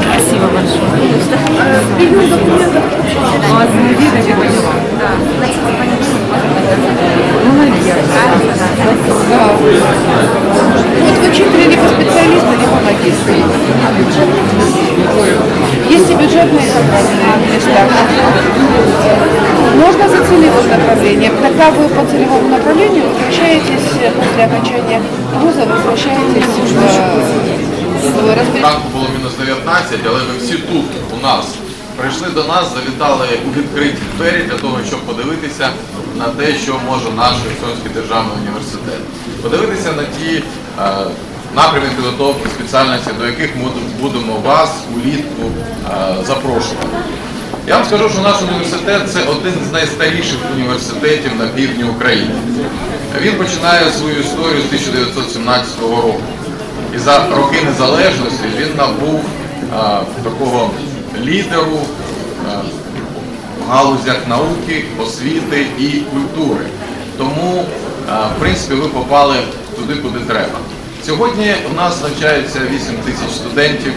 Спасибо большое. Вот бюджетные контрактные места. Можно за целевым направлением. Тогда вы по целевому направлению возвращаетесь э, после окончания вуза, возвращаетесь в, в разбег- Ранку було мінус 19, але ви всі тут у нас прийшли до нас, завітали у відкриті двері для того, щоб подивитися на те, що може наш Херсонський державний університет. Подивитися на ті е, підготовки спеціальності, до яких ми будемо вас улітку е, запрошувати. Я вам скажу, що наш університет це один з найстаріших університетів на півдні України. Він починає свою історію з 1917 року. І за роки незалежності він набув а, такого лідеру а, в галузях науки, освіти і культури. тому, в принципі, ви попали туди, куди треба. Сьогодні у нас навчається 8 тисяч студентів,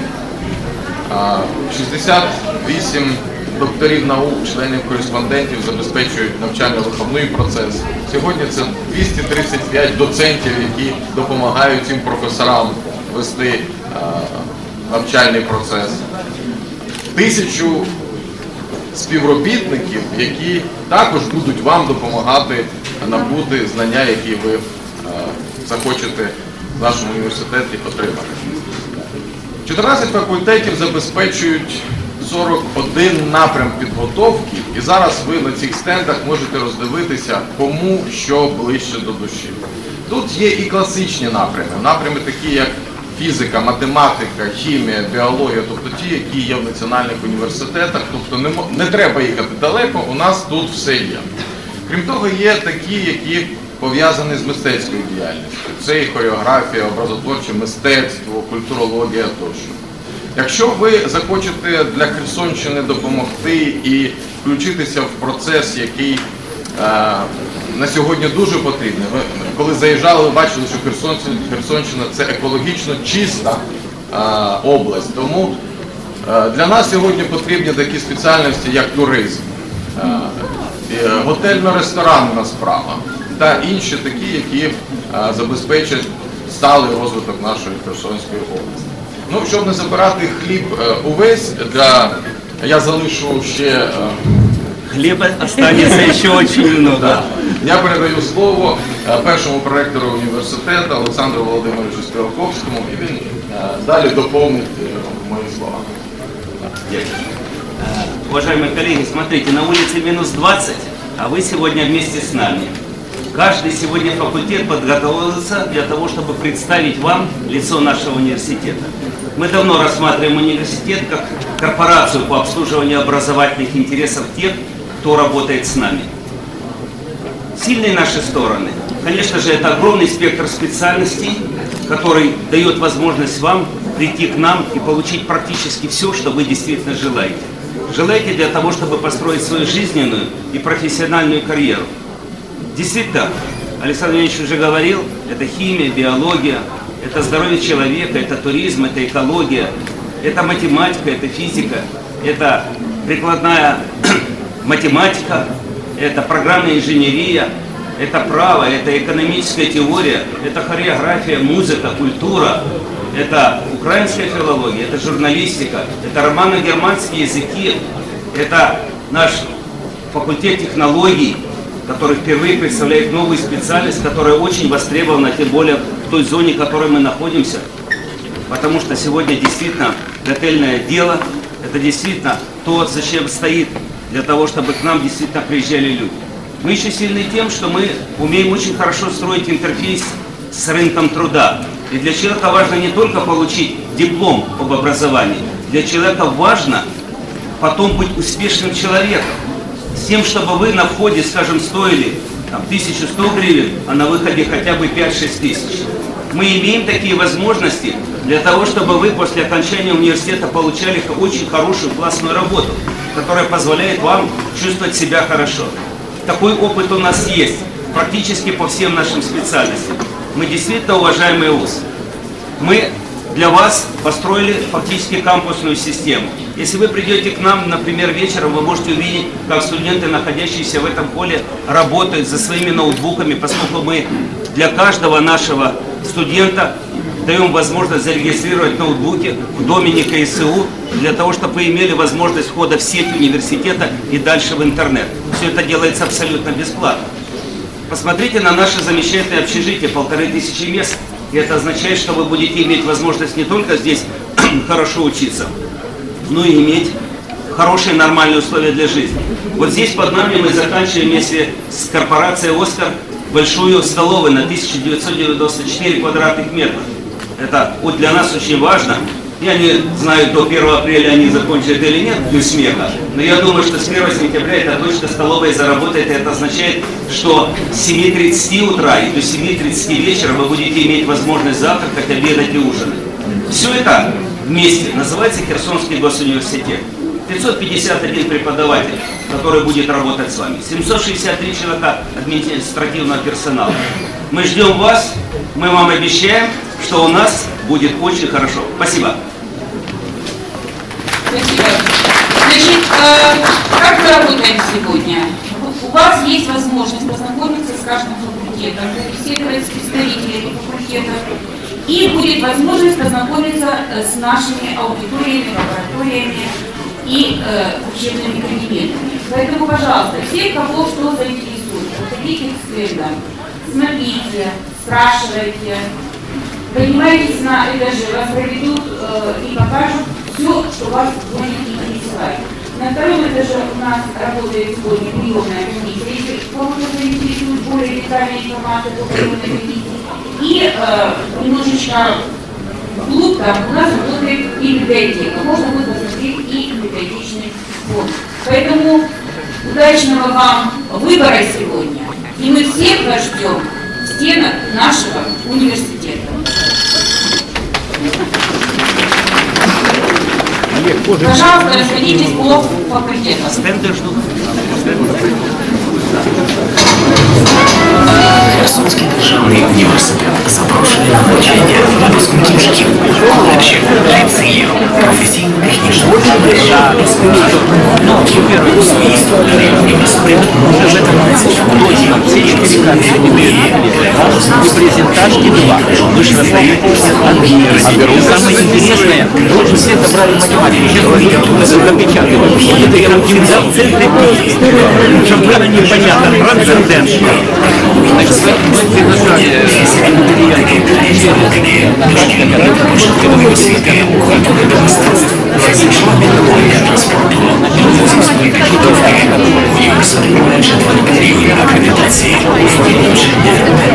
68 докторів наук, членів кореспондентів забезпечують навчально-виховний процес. Сьогодні це 235 доцентів, які допомагають цим професорам вести навчальний процес. Тисячу співробітників, які також будуть вам допомагати набути знання, які ви захочете нашому університеті отримати. 14 факультетів забезпечують 41 напрям підготовки, і зараз ви на цих стендах можете роздивитися, кому що ближче до душі. Тут є і класичні напрями, напрями такі, як фізика, математика, хімія, біологія, тобто ті, які є в національних університетах, тобто не, не треба їхати далеко, у нас тут все є. Крім того, є такі, які пов'язані з мистецькою діяльністю. Це і хореографія, образотворче мистецтво, культурологія тощо. Якщо ви захочете для Херсонщини допомогти і включитися в процес, який е, на сьогодні дуже потрібний, ви коли заїжджали, ви бачили, що Херсонщина, Херсонщина це екологічно чиста е, область. Тому е, для нас сьогодні потрібні такі спеціальності, як туризм, е, е, готельно-ресторанна справа та інші такі, які е, забезпечать сталий розвиток нашої Херсонської області. Ну, щоб не забирати хліб е, увесь, для я залишу ще. е, Хлеба останется еще очень много. да. Я передаю слово е, першому проректору університету Олександру Володимировичу Співаковському, і він е, далі доповнить е, мої слова. Э, Уважаемые коллеги, смотрите, на улице минус 20, а вы сегодня вместе с нами. Каждый сегодня факультет подготовился для того, чтобы представить вам лицо нашего университета. Мы давно рассматриваем университет как корпорацию по обслуживанию образовательных интересов тех, кто работает с нами. Сильные наши стороны. Конечно же, это огромный спектр специальностей, который дает возможность вам прийти к нам и получить практически все, что вы действительно желаете. Желаете для того, чтобы построить свою жизненную и профессиональную карьеру. Действительно, Александр Ильич уже говорил, это химия, биология, это здоровье человека, это туризм, это экология, это математика, это физика, это прикладная математика, это программная инженерия, это право, это экономическая теория, это хореография, музыка, культура, это украинская филология, это журналистика, это романо-германские языки, это наш факультет технологий, который впервые представляет новую специальность, которая очень востребована, тем более в той зоне, в которой мы находимся. Потому что сегодня действительно готельное дело, это действительно то, зачем стоит, для того, чтобы к нам действительно приезжали люди. Мы еще сильны тем, что мы умеем очень хорошо строить интерфейс с рынком труда. И для человека важно не только получить диплом об образовании, для человека важно потом быть успешным человеком. С тем, чтобы вы на входе, скажем, стоили там, 1100 гривен, а на выходе хотя бы 5-6 тысяч. Мы имеем такие возможности для того, чтобы вы после окончания университета получали очень хорошую классную работу, которая позволяет вам чувствовать себя хорошо. Такой опыт у нас есть практически по всем нашим специальностям. Мы действительно уважаемый вуз. Мы для вас построили фактически кампусную систему. Если вы придете к нам, например, вечером, вы можете увидеть, как студенты, находящиеся в этом поле, работают за своими ноутбуками, поскольку мы для каждого нашего студента даем возможность зарегистрировать ноутбуки в домене КСУ, для того, чтобы вы имели возможность входа в сеть университета и дальше в интернет. Все это делается абсолютно бесплатно. Посмотрите на наше замечательное общежитие, полторы тысячи мест. И это означает, что вы будете иметь возможность не только здесь хорошо учиться, но и иметь хорошие нормальные условия для жизни. Вот здесь под нами мы заканчиваем вместе с корпорацией «Оскар» большую столовую на 1994 квадратных метров. Это вот для нас очень важно. Я не знаю, до 1 апреля они закончат или нет, без смеха, но я думаю, что с 1 сентября эта точно столовая заработает, и это означает, что с 7.30 утра и до 7.30 вечера вы будете иметь возможность завтракать, обедать и ужинать. Все это вместе называется Херсонский госуниверситет. 551 преподаватель, который будет работать с вами. 763 человека административного персонала. Мы ждем вас, мы вам обещаем, что у нас будет очень хорошо. Спасибо. Спасибо. Значит, э, как мы работаем сегодня? У вас есть возможность познакомиться с каждым факультетом, беседовать с представителями факультетов, и будет возможность познакомиться э, с нашими аудиториями, лабораториями и э, учебными кабинетами. Поэтому, пожалуйста, все, кого что заинтересует, подходите к стендам, смотрите, спрашивайте, поднимайтесь на этаже, вас проведут э, и покажут все, что вас будет интересовать. На втором этаже у нас работает сегодня приемная комиссия, если кого-то заинтересует более детальная информация по приемной комиссии. И э, немножечко там у нас работает и библиотека. Можно будет посмотреть и библиотечный фонд. Поэтому удачного вам выбора сегодня. И мы всех вас ждем в стенах нашего университета. Пожалуйста, расходитесь по факультетам. Стенды ждут. 개를 у своїй структурі університет може виконатися в блогі и презентажки два. Вы же раздаетесь анкеты. Самое интересное, вы же все добрали математику. Сейчас вы это напечатывают. Это я да, в центре книги. Чтобы было непонятно. Трансцендентно. Значит, мы приглашали акредитації Туре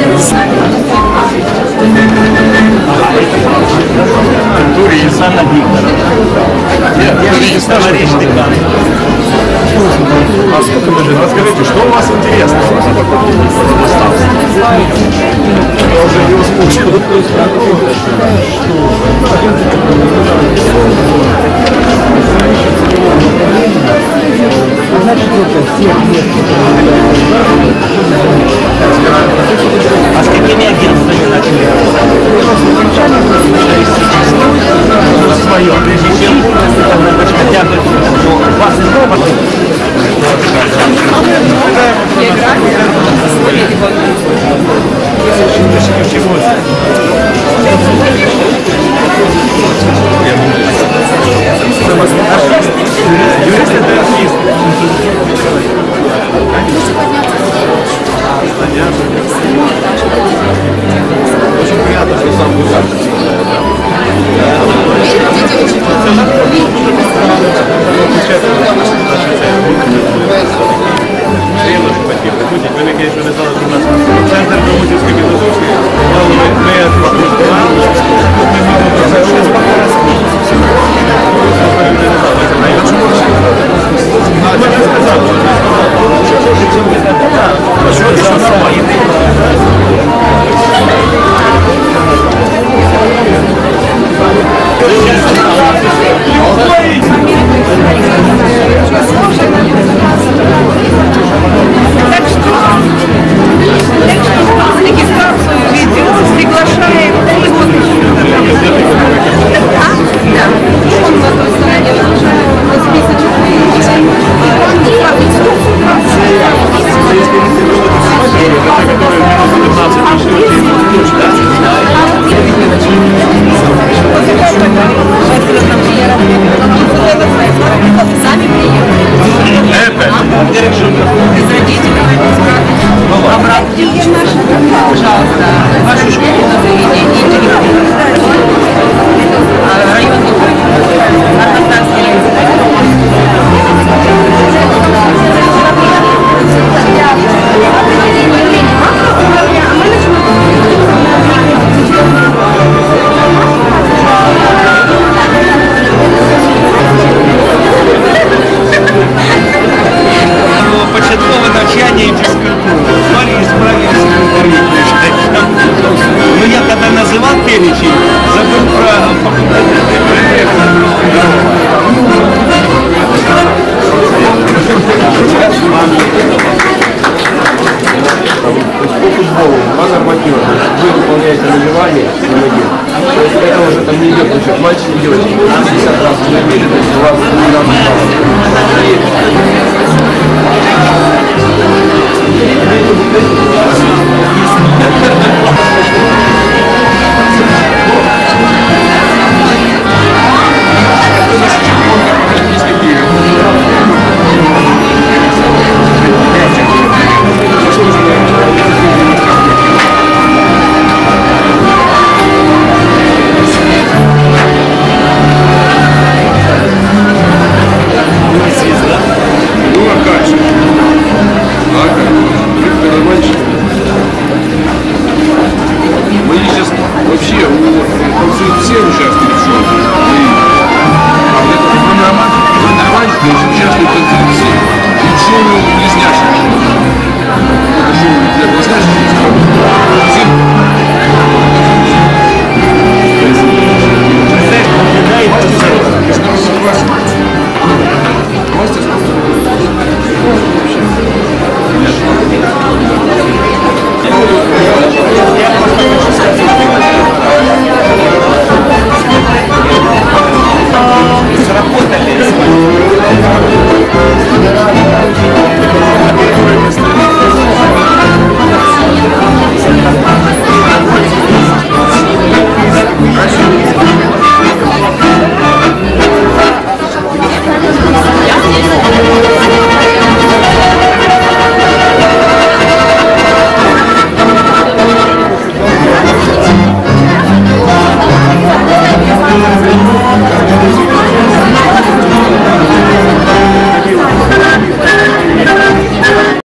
А с какими агентствами начали? На своем. Прежде чем хотя бы ну, вас опыт. Юрист это артист.